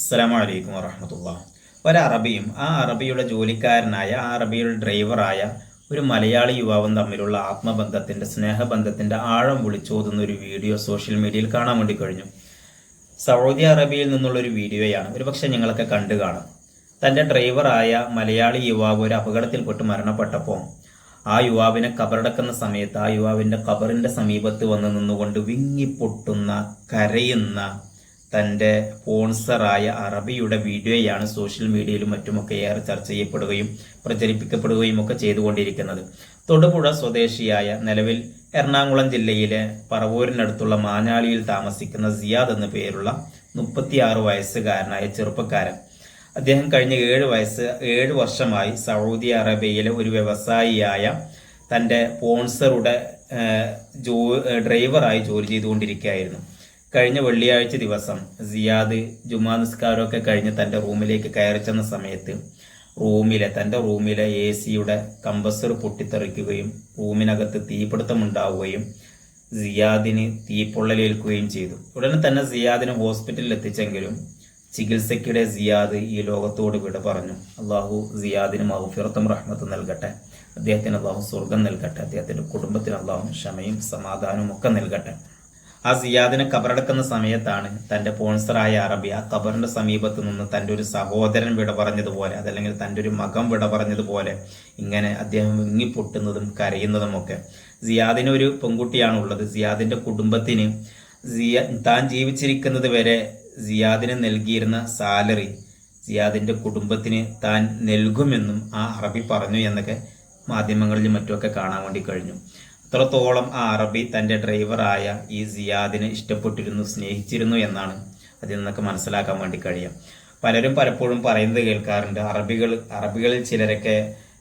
അസ്സലാമു അലൈക്കും വറഹമത്തുള്ള. ഒരറബിയും ആ അറബിയുടെ ജോലിക്കാരനായ ആ അറബിയുടെ ഡ്രൈവറായ ഒരു മലയാളി യുവാവും തമ്മിലുള്ള ആത്മബന്ധത്തിന്റെ സ്നേഹബന്ധത്തിന്റെ ആഴം വിളിച്ചോതുന്ന ഒരു വീഡിയോ സോഷ്യൽ മീഡിയയിൽ കാണാൻ വേണ്ടി കഴിഞ്ഞു. സൗദി അറേബ്യയിൽ നിന്നുള്ള ഒരു വീഡിയോയാണ്. ഒരുപക്ഷെ നിങ്ങളൊക്കെ കണ്ടു കാണാം. തന്റെ ഡ്രൈവറായ മലയാളി യുവാവ് ഒരു അപകടത്തിൽപ്പെട്ട് മരണപ്പെട്ടപ്പോൾ ആ യുവാവിനെ കബറടക്കുന്ന സമയത്ത് ആ യുവാവിന്റെ കബറിന്റെ സമീപത്ത് വന്ന് നിന്നുകൊണ്ട് വിങ്ങിപ്പൊട്ടുന്ന കരയുന്ന തന്റെ സ്പോൺസറായ അറബിയുടെ വീഡിയോയാണ് സോഷ്യൽ മീഡിയയിലും മറ്റുമൊക്കെ ഏറെ ചർച്ച ചെയ്യപ്പെടുകയും പ്രചരിപ്പിക്കപ്പെടുകയും ഒക്കെ ചെയ്തുകൊണ്ടിരിക്കുന്നത്. തൊടുപുഴ സ്വദേശിയായ നിലവിൽ എറണാകുളം ജില്ലയിലെ പറവൂരിനടുത്തുള്ള മാഞ്ഞാളിയിൽ താമസിക്കുന്ന സിയാദ് എന്ന പേരുള്ള മുപ്പത്തിയാറ് വയസ്സുകാരനായ ചെറുപ്പക്കാരൻ. അദ്ദേഹം കഴിഞ്ഞ ഏഴ് വയസ്സ് ഏഴ് വർഷമായി സൗദി അറേബ്യയിലെ ഒരു വ്യവസായിയായ തന്റെ സ്പോൺസറുടെ ജോ ഡ്രൈവറായി ജോലി ചെയ്തുകൊണ്ടിരിക്കുകയായിരുന്നു. കഴിഞ്ഞ വെള്ളിയാഴ്ച ദിവസം സിയാദ് ജുമാ നിസ്കാരമൊക്കെ കഴിഞ്ഞ് തന്റെ റൂമിലേക്ക് കയറി ചെന്ന സമയത്ത് റൂമിലെ തന്റെ റൂമിലെ എ സിയുടെ കമ്പസർ പൊട്ടിത്തെറിക്കുകയും റൂമിനകത്ത് തീപിടുത്തമുണ്ടാവുകയും സിയാദിന് തീപ്പൊള്ളലേൽക്കുകയും ചെയ്തു. ഉടനെ തന്നെ സിയാദിനെ ഹോസ്പിറ്റലിൽ എത്തിച്ചെങ്കിലും ചികിത്സയ്ക്കിടെ സിയാദ് ഈ ലോകത്തോട് വിട പറഞ്ഞു. അള്ളാഹു സിയാദിന് മൗഫിറത്തും റഹ്മത്ത് നൽകട്ടെ. അദ്ദേഹത്തിന് അള്ളാഹു സ്വർഗം നൽകട്ടെ. അദ്ദേഹത്തിന്റെ കുടുംബത്തിന് അള്ളാഹു ക്ഷമയും സമാധാനവും ഒക്കെ നൽകട്ടെ. ആ സിയാദിനെ കബറടക്കുന്ന സമയത്താണ് തന്റെ പോൺസറായ അറബി ആ കബറിന്റെ സമീപത്ത് നിന്ന് തന്റെ ഒരു സഹോദരൻ വിട പറഞ്ഞതുപോലെ അതല്ലെങ്കിൽ തന്റെ ഒരു മകം വിട പറഞ്ഞതുപോലെ ഇങ്ങനെ അദ്ദേഹം വിങ്ങിപ്പൊട്ടുന്നതും കരയുന്നതും ഒക്കെ സിയാദിന് ഒരു പെൺകുട്ടിയാണ് ഉള്ളത് സിയാദിന്റെ കുടുംബത്തിന് സിയ താൻ ജീവിച്ചിരിക്കുന്നത് വരെ സിയാദിന് നൽകിയിരുന്ന സാലറി സിയാദിന്റെ കുടുംബത്തിന് താൻ നൽകുമെന്നും ആ അറബി പറഞ്ഞു എന്നൊക്കെ മാധ്യമങ്ങളിലും മറ്റുമൊക്കെ കാണാൻ വേണ്ടി കഴിഞ്ഞു. അത്രത്തോളം ആ അറബി തന്റെ ഡ്രൈവറായ ഈ സിയാദിനെ ഇഷ്ടപ്പെട്ടിരുന്നു സ്നേഹിച്ചിരുന്നു എന്നാണ് അതിൽ നിന്നൊക്കെ മനസ്സിലാക്കാൻ വേണ്ടി കഴിയാം. പലരും പലപ്പോഴും പറയുന്നത് കേൾക്കാറുണ്ട് അറബികൾ അറബികളിൽ ചിലരൊക്കെ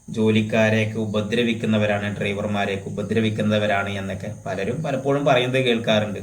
ജോലിക്കാരെയൊക്കെ ഉപദ്രവിക്കുന്നവരാണ് ഡ്രൈവർമാരെയൊക്കെ ഉപദ്രവിക്കുന്നവരാണ് എന്നൊക്കെ പലരും പലപ്പോഴും പറയുന്നത് കേൾക്കാറുണ്ട്.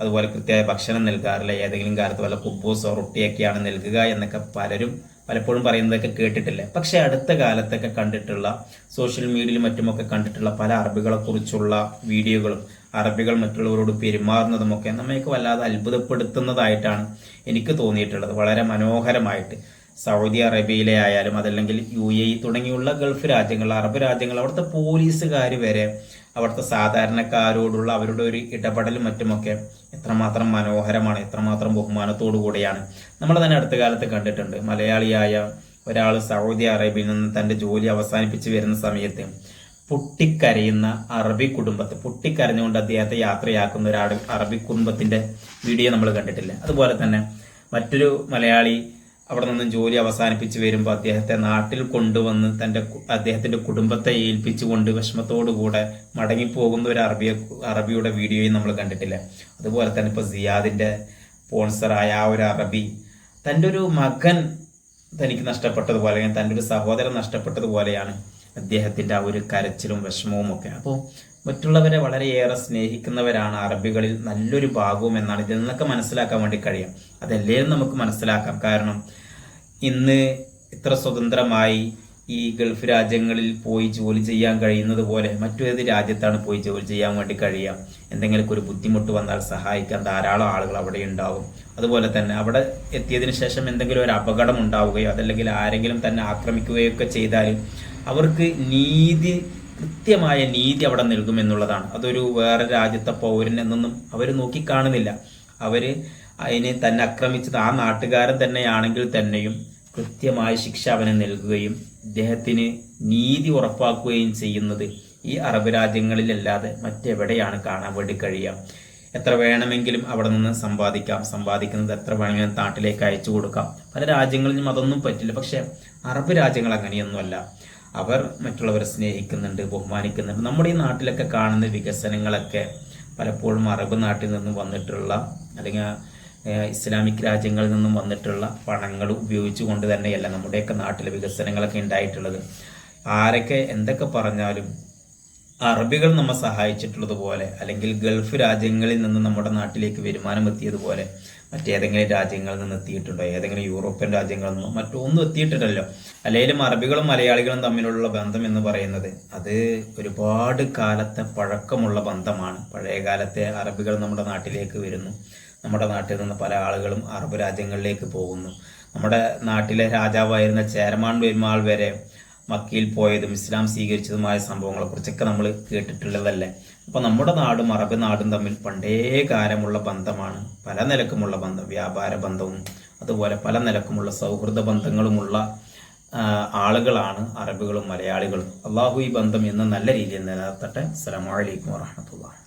അതുപോലെ കൃത്യമായ ഭക്ഷണം നൽകാറില്ല ഏതെങ്കിലും കാലത്ത് വല്ല കുബൂസോ റൊട്ടിയൊക്കെയാണ് നൽകുക എന്നൊക്കെ പലരും പലപ്പോഴും പറയുന്നതൊക്കെ കേട്ടിട്ടില്ല? പക്ഷെ അടുത്ത കാലത്തൊക്കെ കണ്ടിട്ടുള്ള സോഷ്യൽ മീഡിയയിലും മറ്റുമൊക്കെ കണ്ടിട്ടുള്ള പല അറബികളെ കുറിച്ചുള്ള വീഡിയോകളും അറബികൾ മറ്റുള്ളവരോട് പെരുമാറുന്നതുമൊക്കെ നമ്മയൊക്കെ വല്ലാതെ അത്ഭുതപ്പെടുത്തുന്നതായിട്ടാണ് എനിക്ക് തോന്നിയിട്ടുള്ളത്. വളരെ മനോഹരമായിട്ട്. സൗദി അറേബ്യയിലെ ആയാലും അതല്ലെങ്കിൽ യു എ തുടങ്ങിയുള്ള ഗൾഫ് രാജ്യങ്ങൾ അറബ് രാജ്യങ്ങൾ അവിടുത്തെ പോലീസുകാർ വരെ അവിടുത്തെ സാധാരണക്കാരോടുള്ള അവരുടെ ഒരു ഇടപെടലും മറ്റുമൊക്കെ എത്രമാത്രം മനോഹരമാണ് എത്രമാത്രം ബഹുമാനത്തോടു കൂടിയാണ്. നമ്മൾ തന്നെ അടുത്ത കാലത്ത് കണ്ടിട്ടുണ്ട്. മലയാളിയായ ഒരാൾ സൗദി അറേബ്യയിൽ നിന്ന് തന്റെ ജോലി അവസാനിപ്പിച്ച് വരുന്ന സമയത്ത് പൊട്ടിക്കരയുന്ന അറബി കുടുംബത്തെ പൊട്ടിക്കരഞ്ഞുകൊണ്ട് അദ്ദേഹത്തെ യാത്രയാക്കുന്ന ഒരാൾ അറബി- കുടുംബത്തിന്റെ വീഡിയോ നമ്മൾ കണ്ടിട്ടില്ല. അതുപോലെ തന്നെ മറ്റൊരു മലയാളി അവിടെ നിന്നും ജോലി അവസാനിപ്പിച്ച് വരുമ്പോൾ അദ്ദേഹത്തെ നാട്ടിൽ കൊണ്ടുവന്ന് തന്റെ അദ്ദേഹത്തിന്റെ കുടുംബത്തെ ഏൽപ്പിച്ചുകൊണ്ട് വിഷമത്തോടുകൂടെ മടങ്ങിപ്പോകുന്ന ഒരു അറബിയെ അറബിയുടെ വീഡിയോയും നമ്മൾ കണ്ടിട്ടില്ല. അതുപോലെ തന്നെ ഇപ്പോൾ സിയാദിന്റെ സ്പോൺസറായ ആ ഒരു അറബി തന്റെ ഒരു മകൻ തനിക്ക് നഷ്ടപ്പെട്ടതുപോലെ അല്ലെങ്കിൽ തന്റെ ഒരു സഹോദരൻ നഷ്ടപ്പെട്ടതുപോലെയാണ് അദ്ദേഹത്തിന്റെ ആ ഒരു കരച്ചിലും വിഷമവും ഒക്കെ. അപ്പോൾ മറ്റുള്ളവരെ വളരെയേറെ സ്നേഹിക്കുന്നവരാണ് അറബികളിൽ നല്ലൊരു ഭാഗവും എന്നാണ് ഇതിൽ നിന്നൊക്കെ മനസ്സിലാക്കാൻ വേണ്ടി കഴിയും. അതെല്ലാം നമുക്ക് മനസ്സിലാക്കാം. കാരണം ഇന്ന് ഇത്ര സ്വതന്ത്രമായി ഈ ഗൾഫ് രാജ്യങ്ങളിൽ പോയി ജോലി ചെയ്യാൻ കഴിയുന്നത് പോലെ മറ്റേത് രാജ്യത്താണ് പോയി ജോലി ചെയ്യാൻ വേണ്ടി കഴിയാം എന്തെങ്കിലുമൊക്കെ ഒരു ബുദ്ധിമുട്ട് വന്നാൽ സഹായിക്കാൻ ധാരാളം ആളുകൾ അവിടെ ഉണ്ടാവും. അതുപോലെ തന്നെ അവിടെ എത്തിയതിനു ശേഷം എന്തെങ്കിലും ഒരു അപകടം ഉണ്ടാവുകയോ അതല്ലെങ്കിൽ ആരെങ്കിലും തന്നെ ആക്രമിക്കുകയോ ഒക്കെ ചെയ്താൽ അവർക്ക് നീതി കൃത്യമായ നീതി അവിടെ നൽകുമെന്നുള്ളതാണ് അതൊരു വേറെ രാജ്യത്തെ പൗരൻ എന്നൊന്നും അവർ നോക്കിക്കാണുന്നില്ല അവർ അതിനെ തന്നെ ആക്രമിച്ചത് ആ നാട്ടുകാരൻ തന്നെയാണെങ്കിൽ തന്നെയും കൃത്യമായ ശിക്ഷ അവന് നൽകുകയും ഇദ്ദേഹത്തിന് നീതി ഉറപ്പാക്കുകയും ചെയ്യുന്നത് ഈ അറബ് രാജ്യങ്ങളിലല്ലാതെ മറ്റെവിടെയാണ് കാണാൻ വേണ്ടി കഴിയുക? എത്ര വേണമെങ്കിലും അവിടെ നിന്ന് സമ്പാദിക്കാം. സമ്പാദിക്കുന്നത് എത്ര വേണമെങ്കിലും നാട്ടിലേക്ക് അയച്ചു കൊടുക്കാം. പല രാജ്യങ്ങളിലും അതൊന്നും പറ്റില്ല. പക്ഷേ അറബ് രാജ്യങ്ങൾ അങ്ങനെയൊന്നുമല്ല. അവർ മറ്റുള്ളവരെ സ്നേഹിക്കുന്നുണ്ട് ബഹുമാനിക്കുന്നുണ്ട്. നമ്മുടെ ഈ നാട്ടിലൊക്കെ കാണുന്ന വികസനങ്ങളൊക്കെ പലപ്പോഴും അറബ് നാട്ടിൽ നിന്നും വന്നിട്ടുള്ള അല്ലെങ്കിൽ ഇസ്ലാമിക് രാജ്യങ്ങളിൽ നിന്നും വന്നിട്ടുള്ള പണങ്ങൾ ഉപയോഗിച്ചുകൊണ്ട് തന്നെയല്ല നമ്മുടെയൊക്കെ നാട്ടിലെ വികസനങ്ങളൊക്കെ ഉണ്ടായിട്ടുള്ളത്. ആരൊക്കെ എന്തൊക്കെ പറഞ്ഞാലും അറബികൾ നമ്മെ സഹായിച്ചിട്ടുള്ളതുപോലെ അല്ലെങ്കിൽ ഗൾഫ് രാജ്യങ്ങളിൽ നിന്ന് നമ്മുടെ നാട്ടിലേക്ക് വരുമാനം എത്തിയതുപോലെ മറ്റേതെങ്കിലും രാജ്യങ്ങളിൽ നിന്ന് എത്തിയിട്ടുണ്ടോ? ഏതെങ്കിലും യൂറോപ്യൻ രാജ്യങ്ങളിൽ നിന്നോ? മറ്റോ ഒന്നും എത്തിയിട്ടില്ലല്ലോ. അല്ലെങ്കിലും അറബികളും മലയാളികളും തമ്മിലുള്ള ബന്ധം എന്ന് പറയുന്നത് അത് ഒരുപാട് കാലത്തെ പഴക്കമുള്ള ബന്ധമാണ്. പഴയ കാലത്തെ അറബികൾ നമ്മുടെ നാട്ടിലേക്ക് വരുന്നു. നമ്മുടെ നാട്ടിൽ നിന്ന് പല ആളുകളും അറബ് രാജ്യങ്ങളിലേക്ക് പോകുന്നു. നമ്മുടെ നാട്ടിലെ രാജാവായിരുന്ന ചേരമാൻ പെരുമാൾ വരെ മക്കയിൽ പോയതും ഇസ്ലാം സ്വീകരിച്ചതുമായ സംഭവങ്ങളെക്കുറിച്ചൊക്കെ നമ്മൾ കേട്ടിട്ടുള്ളതല്ലേ? അപ്പോൾ നമ്മുടെ നാടും അറബ് നാടും തമ്മിൽ പണ്ടേ കാലമുള്ള ബന്ധമാണ്. പല നിലക്കുമുള്ള ബന്ധം. വ്യാപാര ബന്ധവും അതുപോലെ പല നിലക്കുമുള്ള സൗഹൃദ ബന്ധങ്ങളുമുള്ള ആളുകളാണ് അറബികളും മലയാളികളും. അള്ളാഹു ഈ ബന്ധം എന്ന് നല്ല രീതിയിൽ നിലനിർത്തട്ടെ. അസ്സലാമു അലൈക്കും വറഹമത്തുള്ള